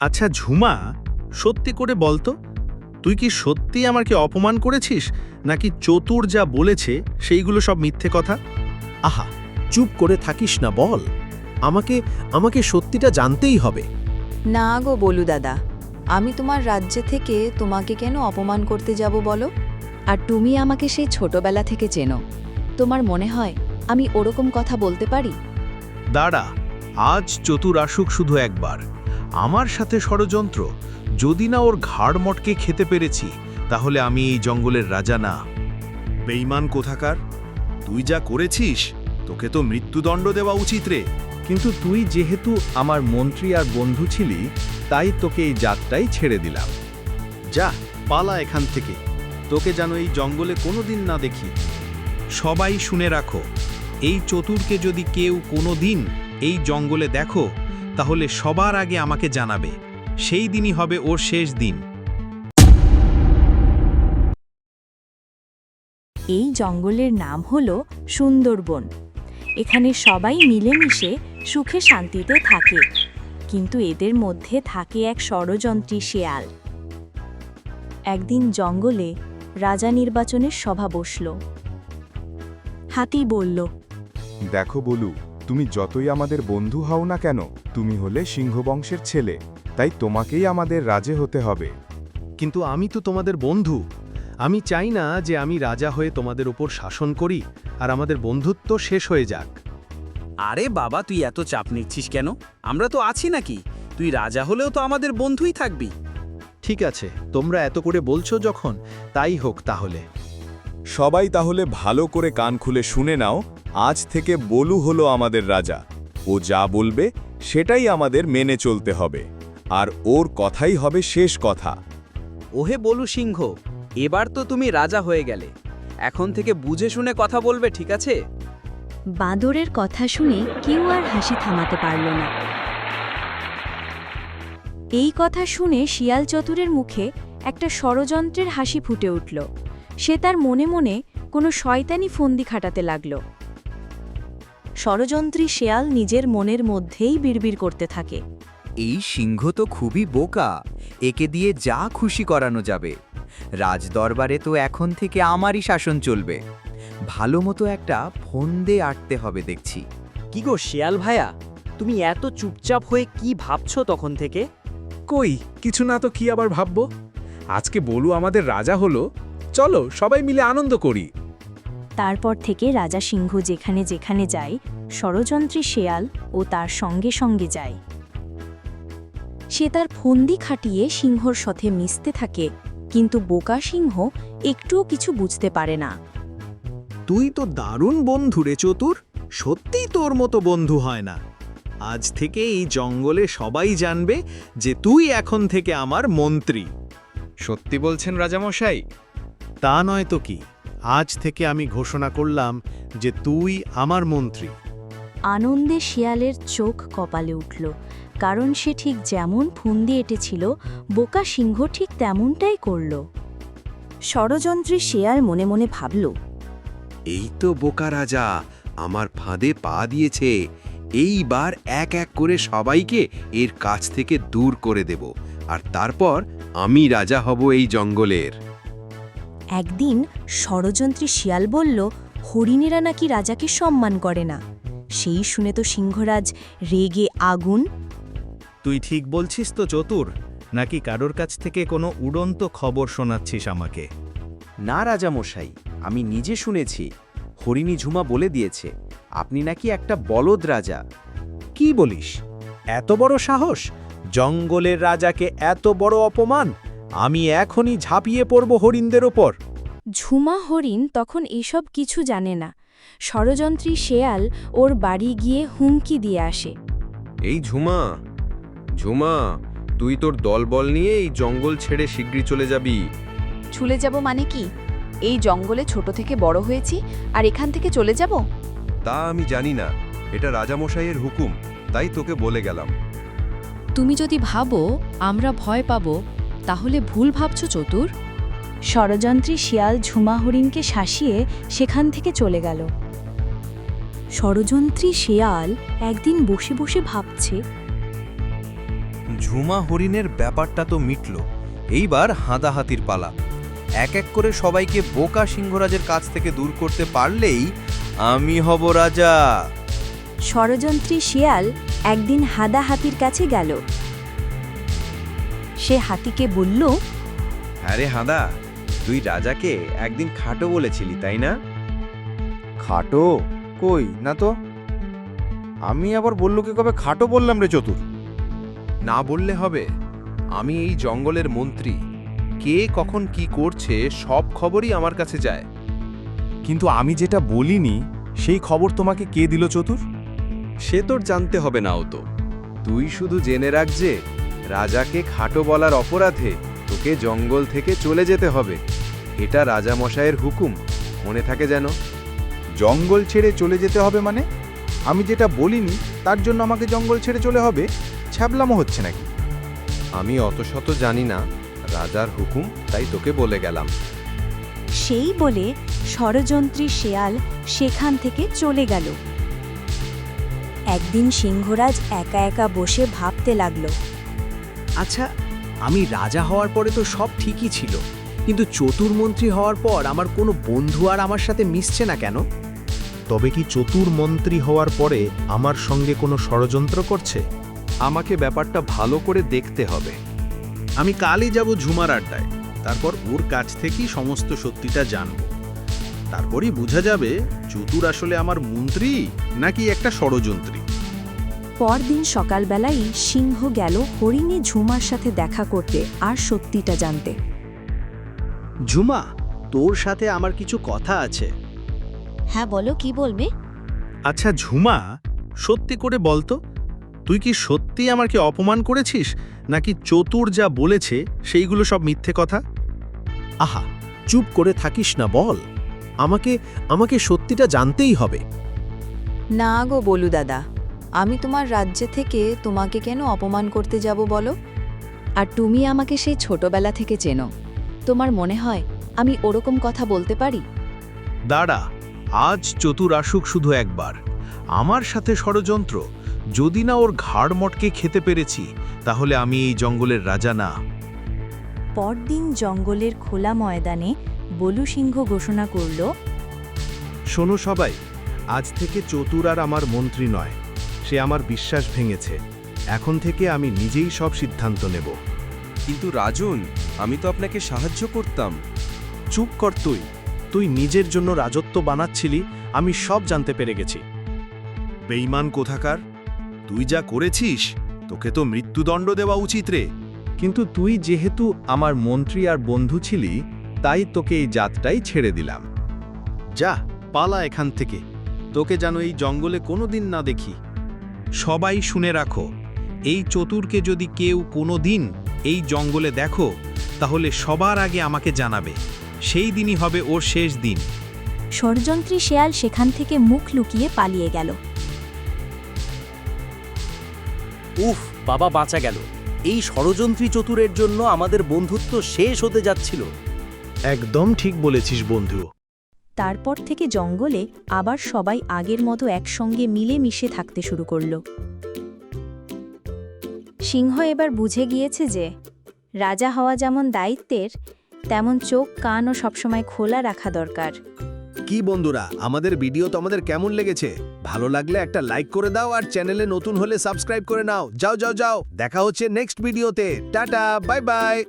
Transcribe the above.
আচ্ছা ঝুমা সত্যি করে বলতো তুই কি সত্যি আমাকে অপমান করেছিস? নাকি চতুর যা বলেছে সেইগুলো সব মিথ্যে কথা? আহা চুপ করে থাকিস না বল। আমাকে আমাকে সত্যিটা জানতেই হবে। না গো বলু দাদা আমি তোমার রাজ্যে থেকে তোমাকে কেন অপমান করতে যাব বলো? আর তুমি আমাকে সেই ছোটবেলা থেকে চেনো। তোমার মনে হয় আমি ওরকম কথা বলতে পারি? দাঁড়া আজ চতুর আসুক শুধু একবার। আমার সাথে ষড়যন্ত্র। যদি না ওর ঘাড় মটকে খেতে পেরেছি, তাহলে আমি এই জঙ্গলের রাজা না। বেইমান কোথাকার? তুই যা করেছিস, তোকে তো মৃত্যুদণ্ড দেওয়া উচিত রে। কিন্তু তুই যেহেতু আমার মন্ত্রী আর বন্ধু ছিলি, তাই তোকে এই যাত্রাই ছেড়ে দিলাম। যা, পালা এখান থেকে। তোকে যেন এই জঙ্গলে কোনোদিন না দেখি। সবাই শুনে রাখো, এই চতুরকে যদি কেউ কোনো দিন এই জঙ্গলে দেখো তাহলে সবার আগে আমাকে জানাবে সেই দিনই হবে ওর শেষ দিন। এই জঙ্গলের নাম হল সুন্দরবন। এখানে সবাই মিলেমিশে সুখে শান্তিতে থাকে কিন্তু এদের মধ্যে থাকে এক ষড়যন্ত্রী শেয়াল। একদিন জঙ্গলে রাজা নির্বাচনের সভা বসল। হাতি বলল দেখো বলু তুমি যতই আমাদের বন্ধু হও না কেন তুমি হলে সিংহবংশের ছেলে তাই তোমাকেই আমাদের রাজে হতে হবে। কিন্তু আমি তো তোমাদের বন্ধু। আমি চাই না যে আমি রাজা হয়ে তোমাদের উপর শাসন করি আর আমাদের বন্ধুত্ব শেষ হয়ে যাক। আরে বাবা তুই এত চাপ নিচ্ছিস কেন? আমরা তো আছি নাকি? তুই রাজা হলেও তো আমাদের বন্ধুই থাকবি। ঠিক আছে তোমরা এত করে বলছো যখন তাই হোক তাহলে। সবাই তাহলে ভালো করে কান খুলে শুনে নাও আজ থেকে বলু হলো আমাদের রাজা। ও যা বলবে সেটাই আমাদের মেনে চলতে হবে। আর ওর কথাই হবে শেষ কথা। ওহে বলু সিংহ এবার তো তুমি রাজা হয়ে গেলে। এখন থেকে বুঝে শুনে কথা বলবে ঠিক আছে? বাঁদরের কথা শুনে কেউ আর হাসি থামাতে পারল না। এই কথা শুনে শিয়াল চতুরের মুখে একটা ষড়যন্ত্রের হাসি ফুটে উঠল। সে তার মনে মনে কোনো শয়তানি ফন্দি খাটাতে লাগল। ষড়যন্ত্রী শেয়াল নিজের মনের মধ্যেই বিড়বিড় করতে থাকে। এই সিংহ তো খুবই বোকা। একে দিয়ে যা খুশি করানো যাবে। রাজদরবারে তো এখন থেকে আমারই শাসন চলবে। ভালো মতো একটা ফন্দে আটতে হবে দেখছি। কি গো শিয়াল ভাইয়া? তুমি এত চুপচাপ হয়ে কি ভাবছ তখন থেকে? কই কিছু না তো কি আবার ভাববো? আজকে বলু আমাদের রাজা হলো। চলো সবাই মিলে আনন্দ করি। তারপর থেকে রাজা সিংহ যেখানে যেখানে যায় ষড়যন্ত্রী শেয়াল ও তার সঙ্গে সঙ্গে যায়। সে তার ফন্দি খাটিয়ে সিংহর সাথে মিশতে থাকে কিন্তু বোকা সিংহ একটুও কিছু বুঝতে পারে না। তুই তো দারুণ বন্ধু রে চতুর সত্যিই তোর মতো বন্ধু হয় না। আজ থেকে এই জঙ্গলে সবাই জানবে যে তুই এখন থেকে আমার মন্ত্রী। সত্যি বলছেন রাজামশাই? তা নয় তো কি? আজ থেকে আমি ঘোষণা করলাম যে তুই আমার মন্ত্রী। আনন্দে শিয়ালের চোখ কপালে উঠল কারণ সে ঠিক যেমন ফুন্দি এঁটেছিল বোকা সিংহ ঠিক তেমনটাই করল। ষড়যন্ত্রী শেয়াল মনে মনে ভাবল এই তো বোকা রাজা আমার ফাঁদে পা দিয়েছে এইবার এক এক করে সবাইকে এর কাছ থেকে দূর করে দেব আর তারপর আমি রাজা হব এই জঙ্গলের। একদিন ষড়যন্ত্রী শিয়াল বলল হরিণেরা নাকি রাজাকে সম্মান করে না? সেই শুনে তো সিংহরাজ রেগে আগুন। তুই ঠিক বলছিস তো চতুর নাকি কারোর কাছ থেকে কোনো উড়ন্ত খবর শোনাচ্ছিস আমাকে? না রাজামশাই আমি নিজে শুনেছি। হরিণী ঝুমা বলে দিয়েছে আপনি নাকি একটা বলদ রাজা। কি বলিস? এত বড় সাহস? জঙ্গলের রাজাকে এত বড় অপমান? আমি এখনই ঝাঁপিয়ে পড়ব হরিণদের ওপর। ঝুমা হরিণ তখন এসব কিছু জানে না। ষড়যন্ত্রী শেয়াল ওর বাড়ি গিয়ে হুমকি দিয়ে আসে। এই ঝুমা ঝুমা তুই তোর দলবল নিয়ে এই জঙ্গল ছেড়ে শীঘ্রই চলে যাবি। ছুলে যাব মানে কি? এই জঙ্গলে ছোট থেকে বড় হয়েছি আর এখান থেকে চলে যাব? তা আমি জানি না। এটা রাজামশাইয়ের হুকুম তাই তোকে বলে গেলাম। তুমি যদি ভাবো আমরা ভয় পাবো তাহলে ভুল ভাবছ চতুর? ষড়যন্ত্রী শিয়াল ঝুমা হরিণকে শাসিয়ে সেখান থেকে চলে গেল। ষড়যন্ত্রী শেয়াল একদিন বসে বসে ভাবছে ঝুমা হরিণের ব্যাপারটা তো মিটল। এইবার হাঁদাহাতির পালা। এক এক করে সবাইকে বোকা সিংহরাজের কাছ থেকে দূর করতে পারলেই আমি হব রাজা। ষড়যন্ত্রী শিয়াল একদিন হাদা হাতির কাছে গেল। সে হাতিকে বলল আরে হাঁদা তুই রাজাকে একদিন খাটো বলেছিলি তাই না? খাটো? কই? না তো। আমি আবার বলল কি কবে খাটো বললাম রে চতুর? না বললে হবে। আমি এই জঙ্গলের মন্ত্রী। কে কখন কি করছে সব খবরই আমার কাছে যায়। কিন্তু আমি যেটা বলিনি সেই খবর তোমাকে কে দিল চতুর? সে তোর জানতে হবে নাও তো। তুই শুধু জেনে রাখ যে রাজাকে খাটো বলার অপরাধে তোকে জঙ্গল থেকে চলে যেতে হবে। এটা রাজামশাইয়ের হুকুম। মনে থাকে যেন। জঙ্গল ছেড়ে চলে যেতে হবে মানে? আমি যেটা বলিনি তার জন্য আমাকে জঙ্গল ছেড়ে চলে হবে? ছ্যাবলামো হচ্ছে নাকি? আমি অত শত জানি না। রাজার হুকুম তাই তোকে বলে গেলাম। সেই বলে ষড়যন্ত্রী শেয়াল সেখান থেকে চলে গেল। একদিন সিংহরাজ একা একা বসে ভাবতে লাগল। আচ্ছা আমি রাজা হওয়ার পরে তো সব ঠিকই ছিল কিন্তু চতুর্মন্ত্রী হওয়ার পর আমার কোনো বন্ধু আর আমার সাথে মিশছে না কেন? তবে কি চতুর মন্ত্রী হওয়ার পরে আমার সঙ্গে কোনো ষড়যন্ত্র করছে? আমাকে ব্যাপারটা ভালো করে দেখতে হবে। আমি কালই যাব ঝুমার আড্ডায় তারপর ওর কাছ থেকেই সমস্ত সত্যিটা জানব। তারপরই বোঝা যাবে চতুর আসলে আমার মন্ত্রী নাকি একটা ষড়যন্ত্রী। পরদিন সকালবেলাই সিংহ গেল হরিণী ঝুমার সাথে দেখা করতে আর সত্যিটা জানতে। ঝুমা তোর সাথে আমার কিছু কথা আছে। হ্যাঁ বলো কি বলবে? আচ্ছা ঝুমা সত্যি করে বলতো তুই কি সত্যি আমাকে অপমান করেছিস? নাকি চতুর যা বলেছে সেইগুলো সব মিথ্যে কথা? আহা চুপ করে থাকিস না বল। আমাকে আমাকে সত্যিটা জানতেই হবে। না গো বলু দাদা। আমি তোমার রাজ্যে থেকে তোমাকে কেন অপমান করতে যাব বলো? আর তুমি আমাকে সেই ছোটবেলা থেকে চেনো। তোমার মনে হয় আমি ওরকম কথা বলতে পারি? দাঁড়া আজ চতুর আসুক শুধু একবার। আমার সাথে ষড়যন্ত্র। যদি না ওর ঘাড় মটকে খেতে পেরেছি তাহলে আমি এই জঙ্গলের রাজা না। পরদিন জঙ্গলের খোলা ময়দানে বলু সিংহ ঘোষণা করল শোনো সবাই আজ থেকে চতুর আর আমার মন্ত্রী নয়। সে আমার বিশ্বাস ভেঙেছে। এখন থেকে আমি নিজেই সব সিদ্ধান্ত নেব। কিন্তু রাজন আমি তো আপনাকে সাহায্য করতাম। চুপ কর তুই। তুই নিজের জন্য রাজত্ব বানাচ্ছিলি আমি সব জানতে পেরে গেছি। বেইমান কোথাকার? তুই যা করেছিস তোকে তো মৃত্যুদণ্ড দেওয়া উচিত রে। কিন্তু তুই যেহেতু আমার মন্ত্রী আর বন্ধু ছিলি তাই তোকে এই জাতটাই ছেড়ে দিলাম। যা পালা এখান থেকে। তোকে যেন এই জঙ্গলে কোনোদিন না দেখি। সবাই শুনে রাখো এই চতুরকে যদি কেউ কোনো দিন এই জঙ্গলে দেখো তাহলে সবার আগে আমাকে জানাবে। সেই দিনই হবে ওর শেষ দিন। ষড়যন্ত্রী শেয়াল সেখান থেকে মুখ লুকিয়ে পালিয়ে গেল। উফ বাবা বাঁচা গেল। এই ষড়যন্ত্রী চতুরের জন্য আমাদের বন্ধুত্ব শেষ হতে যাচ্ছিল। একদম ঠিক বলেছিস বন্ধু। তারপর থেকে জঙ্গলে আবার সবাই আগের মতো একসঙ্গে মিলে মিশে থাকতে শুরু করল। সিংহ এবার বুঝে গিয়েছে যে, রাজা হওয়া যেমন দায়িত্বের, তেমন চোখ কানও সবসময় খোলা রাখা দরকার। কি বন্ধুরা, আমাদের ভিডিও তোমাদের কেমন লেগেছে? ভালো লাগলে একটা লাইক করে দাও আর চ্যানেলে নতুন হলে সাবস্ক্রাইব করে নাও। যাও যাও যাও। দেখা হচ্ছে নেক্সট ভিডিওতে। Tata, bye bye.